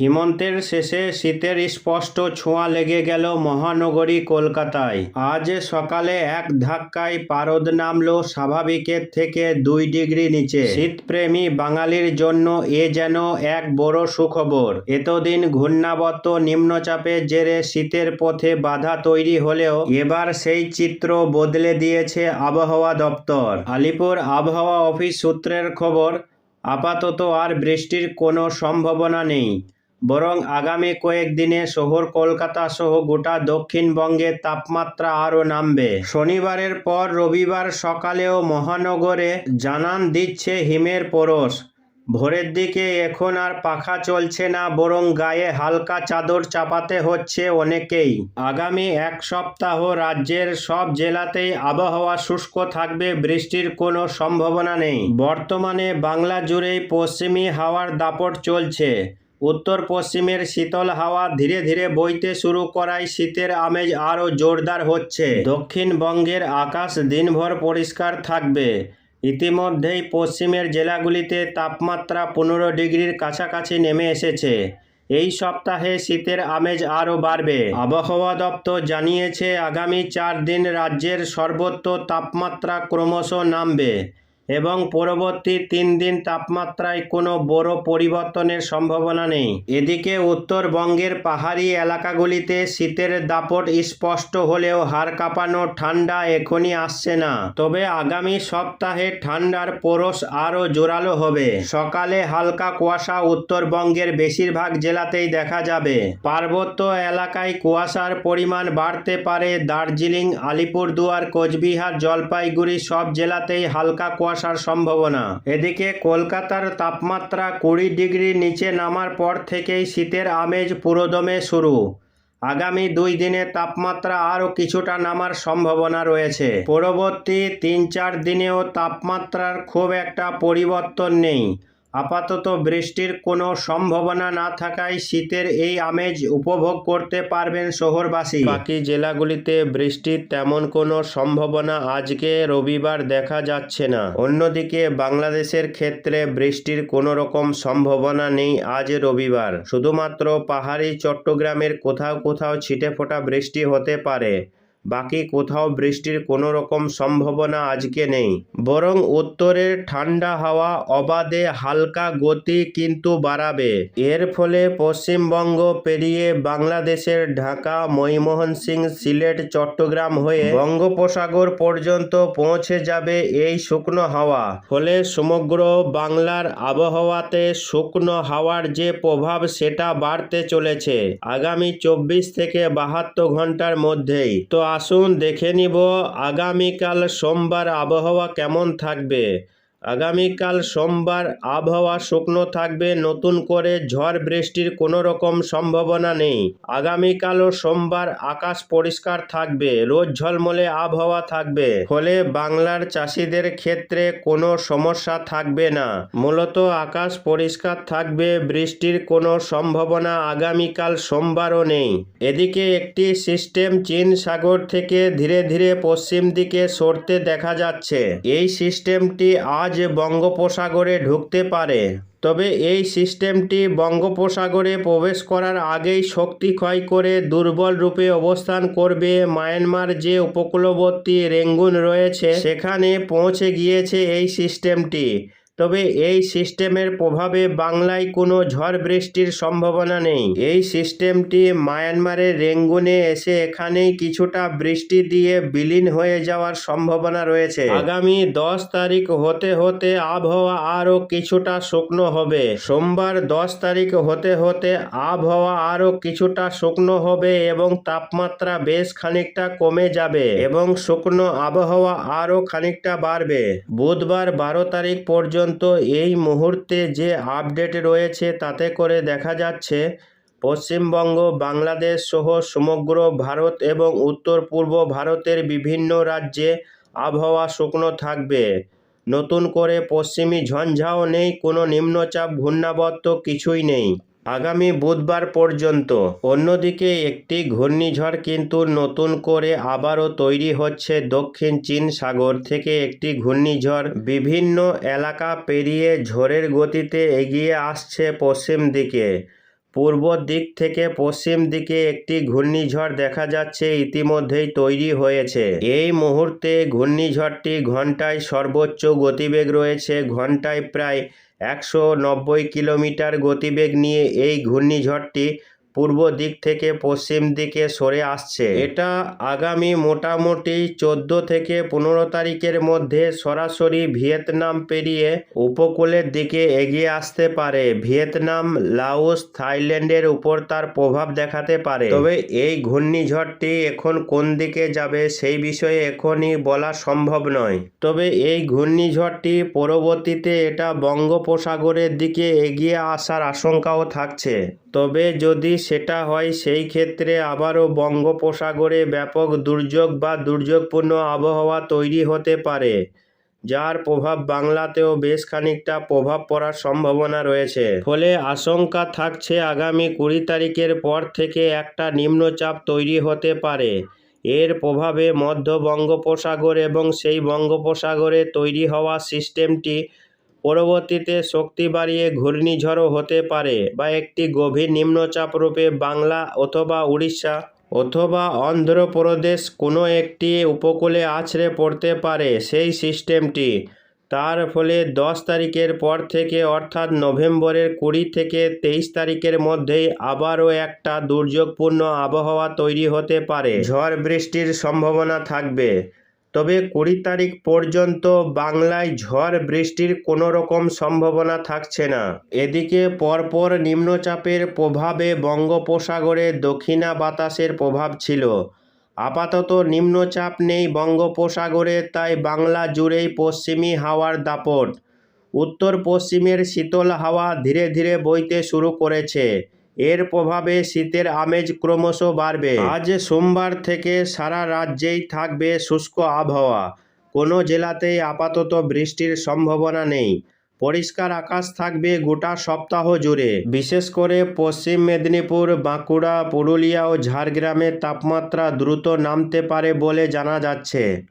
হিমন্তের শেষে শীতের স্পষ্ট ছোঁয়া লেগে গেল মহানগরী কলকাতায়। আজ সকালে এক ধাক্কায় পারদ নামলো স্বাভাবিকের থেকে দুই ডিগ্রি নিচে। শীতপ্রেমী বাঙালির জন্য এ যেন এক বড় সুখবর। এতদিন ঘূর্ণাবর্ত নিম্নচাপের জেরে শীতের পথে বাধা তৈরি হলেও এবার সেই চিত্র বদলে দিয়েছে আবহাওয়া দপ্তর। আলিপুর আবহাওয়া অফিস সূত্রের খবর, আপাতত আর বৃষ্টির কোনো সম্ভাবনা নেই। বরং আগামী কয়েকদিনে শহর কলকাতা সহ গোটা দক্ষিণবঙ্গের তাপমাত্রা আরও নামবে। শনিবারের পর রবিবার সকালেও মহানগরে জানান দিচ্ছে হিমের পরশ। ভোরের দিকে এখন আর পাখা চলছে না, বরং গায়ে হালকা চাদর চাপাতে হচ্ছে অনেকেই। আগামী এক সপ্তাহ রাজ্যের সব জেলাতেই আবহাওয়া শুষ্ক থাকবে, বৃষ্টির কোনো সম্ভাবনা নেই। বর্তমানে বাংলা জুড়েই পশ্চিমী হাওয়ার দাপট চলছে। উত্তর পশ্চিমের শীতল হাওয়া ধীরে ধীরে বইতে শুরু করায় শীতের আমেজ আরও জোরদার হচ্ছে। দক্ষিণবঙ্গের আকাশ দিনভর পরিষ্কার থাকবে। ইতিমধ্যেই পশ্চিমের জেলাগুলিতে তাপমাত্রা পনেরো ডিগ্রির কাছাকাছি নেমে এসেছে। এই সপ্তাহে শীতের আমেজ আরও বাড়বে। আবহাওয়া দপ্তর জানিয়েছে, আগামী চার দিন রাজ্যের সর্বত্র তাপমাত্রা ক্রমশ নামবে। এবং পরবর্তী তিন দিন তাপমাত্রায় কোনো বড় পরিবর্তনের সম্ভাবনা নেই। এদিকে উত্তরবঙ্গের পাহাড়ি এলাকাগুলিতে শীতের দাপট স্পষ্ট হলেও হাড় কাঁপানো ঠান্ডা এখনই আসছে না। তবে আগামী সপ্তাহে ঠান্ডার পরশ আরও জোরালো হবে। সকালে হালকা কুয়াশা উত্তরবঙ্গের বেশিরভাগ জেলাতেই দেখা যাবে। পার্বত্য এলাকায় কুয়াশার পরিমাণ বাড়তে পারে দার্জিলিং, আলিপুরদুয়ার, কোচবিহার, জলপাইগুড়ি সব জেলাতেই হালকা কুয়াশার সম্ভাবনা। এদিকে কলকাতার তাপমাত্রা কুড়ি ডিগ্রি নিচে নামার পর থেকেই শীতের আমেজ পুরোদমে শুরু। আগামী দুই দিনে তাপমাত্রা আরও কিছুটা নামার সম্ভাবনা রয়েছে। পরবর্তী তিন চার দিনেও তাপমাত্রার খুব একটা পরিবর্তন নেই। আপাতত বৃষ্টির কোনো সম্ভাবনা না থাকায় শীতের এই আমেজ উপভোগ করতে পারবেন শহরবাসী। বাকি জেলাগুলিতে বৃষ্টির তেমন কোনো সম্ভাবনা আজকে রবিবার দেখা যাচ্ছে না। অন্যদিকে বাংলাদেশের ক্ষেত্রে বৃষ্টির কোনো রকম সম্ভাবনা নেই আজ রবিবার। শুধুমাত্র পাহাড়ি চট্টগ্রামের কোথাও কোথাও ছিটে ফোটা বৃষ্টি হতে পারে। বাকি কোথাও বৃষ্টির কোনো রকম সম্ভাবনা আজকে নেই। বরং উত্তরের ঠান্ডা হাওয়া অবাধে হালকা গতি কিন্তু বাড়াবে। এর ফলে পশ্চিমবঙ্গ পেরিয়ে বাংলাদেশের ঢাকা ময়মোহন সিং সিলেট, চট্টগ্রাম হয়ে বঙ্গোপসাগর পর্যন্ত পৌঁছে যাবে এই শুকনো হাওয়া। ফলে সমগ্র বাংলার আবহাওয়াতে শুকনো হাওয়ার যে প্রভাব সেটা বাড়তে চলেছে। আগামী চব্বিশ থেকে বাহাত্তর ঘণ্টার মধ্যেই। তো আসুন দেখে নিব আগামীকাল সোমবার আবহাওয়া কেমন থাকবে। আগামীকাল সোমবার আবহাওয়া শুকনো থাকবে, নতুন করে ঝড় বৃষ্টির কোনো রকম সম্ভাবনা নেই। আগামীকালও সোমবার আকাশ পরিষ্কার থাকবে রোজ ঝলমলে আবহাওয়া থাকবে। ফলে বাংলার চাষিদের ক্ষেত্রে কোনো সমস্যা থাকবে না। মূলত আকাশ পরিষ্কার থাকবে, বৃষ্টির কোনো সম্ভাবনা আগামীকাল সোমবারও নেই। এদিকে একটি সিস্টেম চীন সাগর থেকে ধীরে ধীরে পশ্চিম দিকে সরতে দেখা যাচ্ছে। এই সিস্টেমটি আজ বঙ্গোপসাগরে ঢুকতে পারে। তবে এই সিস্টেমটি বঙ্গোপসাগরে প্রবেশ করার আগেই শক্তি ক্ষয় করে দুর্বল রূপে অবস্থান করবে মায়ানমার যে উপকূলবর্তী রেঙ্গুন রয়েছে, সেখানে পৌঁছে গিয়েছে এই সিস্টেমটি। তবে এই সিস্টেমের প্রভাবে বাংলায় কোনো ঝড় বৃষ্টির সম্ভাবনা নেই। এই সিস্টেমটি মায়ানমারের রেঙ্গুনে এসে এখানেই কিছুটা বৃষ্টি দিয়ে বিলীন হয়ে যাওয়ার সম্ভাবনা রয়েছে। আগামী দশ তারিখ হতে হতে আবহাওয়া আরও কিছুটা শুকনো হবে। সোমবার দশ তারিখ হতে হতে আবহাওয়া আরও কিছুটা শুকনো হবে এবং তাপমাত্রা বেশ খানিকটা কমে যাবে এবং শুকনো আবহাওয়া আরও খানিকটা বাড়বে। বুধবার বারো তারিখ পর্যন্ত এই মুহূর্তে যে আপডেট রয়েছে তাতে করে দেখা যাচ্ছে পশ্চিমবঙ্গ, বাংলাদেশ সহ সমগ্র ভারত এবং উত্তর পূর্ব ভারতের বিভিন্ন রাজ্যে আবহাওয়া শুকনো থাকবে। নতুন করে পশ্চিমী ঝঞ্ঝাও নেই, কোনো নিম্নচাপ ঘূর্ণাবর্ত কিছুই নেই। আগামী বুধবার পর্যন্ত। অন্যদিকে একটি ঘূর্ণিঝড় কিন্তু নতুন করে আবারও তৈরি হচ্ছে দক্ষিণ চীন সাগর থেকে একটি ঘূর্ণিঝড়। বিভিন্ন এলাকা পেরিয়ে ঝড়ের গতিতে এগিয়ে আসছে পশ্চিম দিকে। পূর্ব দিক থেকে পশ্চিম দিকে একটি ঘূর্ণিঝড় দেখা যাচ্ছে, ইতিমধ্যেই তৈরি হয়েছে। এই মুহূর্তে ঘূর্ণিঝড়টি ঘন্টায় সর্বোচ্চ গতিবেগ রয়েছে, ঘন্টায় প্রায় একশো নব্বই কিলোমিটার গতিবেগ নিয়ে এই ঘূর্ণিঝড়টি পূর্ব দিক থেকে পশ্চিম দিকে সরে আসছে। এটা আগামী মোটামুটি চোদ্দ থেকে পনেরো তারিখের মধ্যে সরাসরি ভিয়েতনাম পেরিয়ে উপকূলের দিকে এগিয়ে আসতে পারে। ভিয়েতনাম, লাওস, থাইল্যান্ডের উপর তার প্রভাব দেখাতে পারে। তবে এই ঘূর্ণিঝড়টি এখন কোন দিকে যাবে সেই বিষয়ে এখনই বলা সম্ভব নয়। তবে এই ঘূর্ণিঝড়টি পরবর্তীতে এটা বঙ্গোপসাগরের দিকে এগিয়ে আসার আশঙ্কাও থাকছে। তবে যদি সেটা হয় সেই ক্ষেত্রে আবারও বঙ্গোপসাগরে ব্যাপক দুর্যোগ বা দুর্যোগপূর্ণ আবহাওয়া তৈরি হতে পারে, যার প্রভাব বাংলাতেও বেশ খানিকটা প্রভাব পড়ার সম্ভাবনা রয়েছে। ফলে আশঙ্কা থাকছে আগামী কুড়ি তারিখের পর থেকে একটা নিম্নচাপ তৈরি হতে পারে। এর প্রভাবে মধ্য বঙ্গোপসাগর এবং সেই বঙ্গোপসাগরে তৈরি হওয়া সিস্টেমটি পরবর্তীতে শক্তি বাড়িয়ে ঘূর্ণিঝড়ও হতে পারে বা একটি গভীর নিম্নচাপ রূপে বাংলা অথবা উড়িষ্যা অথবা অন্ধ্রপ্রদেশ কোনো একটি উপকূলে আছড়ে পড়তে পারে সেই সিস্টেমটি। তার ফলে দশ তারিখের পর থেকে অর্থাৎ নভেম্বরের কুড়ি থেকে তেইশ তারিখের মধ্যেই আবারও একটা দুর্যোগপূর্ণ আবহাওয়া তৈরি হতে পারে। ঝড় বৃষ্টির সম্ভাবনা থাকবে। তবে কুড়ি তারিখ পর্যন্ত বাংলায় ঝড় বৃষ্টির কোনো রকম সম্ভাবনা থাকছে না। এদিকে পরপর নিম্নচাপের প্রভাবে বঙ্গোপসাগরে দক্ষিণা বাতাসের প্রভাব ছিল। আপাতত নিম্নচাপ নেই বঙ্গোপসাগরে, তাই বাংলা জুড়েই পশ্চিমী হাওয়ার দাপট। উত্তর পশ্চিমের শীতল হাওয়া ধীরে ধীরে বইতে শুরু করেছে। এর প্রভাবে শীতের আমেজ ক্রমশ বাড়বে। আজ সোমবার থেকে সারা রাজ্যেই থাকবে শুষ্ক আবহাওয়া। কোনো জেলাতেই আপাতত বৃষ্টির সম্ভাবনা নেই। পরিষ্কার আকাশ থাকবে গোটা সপ্তাহ জুড়ে। বিশেষ করে পশ্চিম মেদিনীপুর, বাঁকুড়া, পুরুলিয়া ও ঝাড়গ্রামে তাপমাত্রা দ্রুত নামতে পারে বলে জানা যাচ্ছে।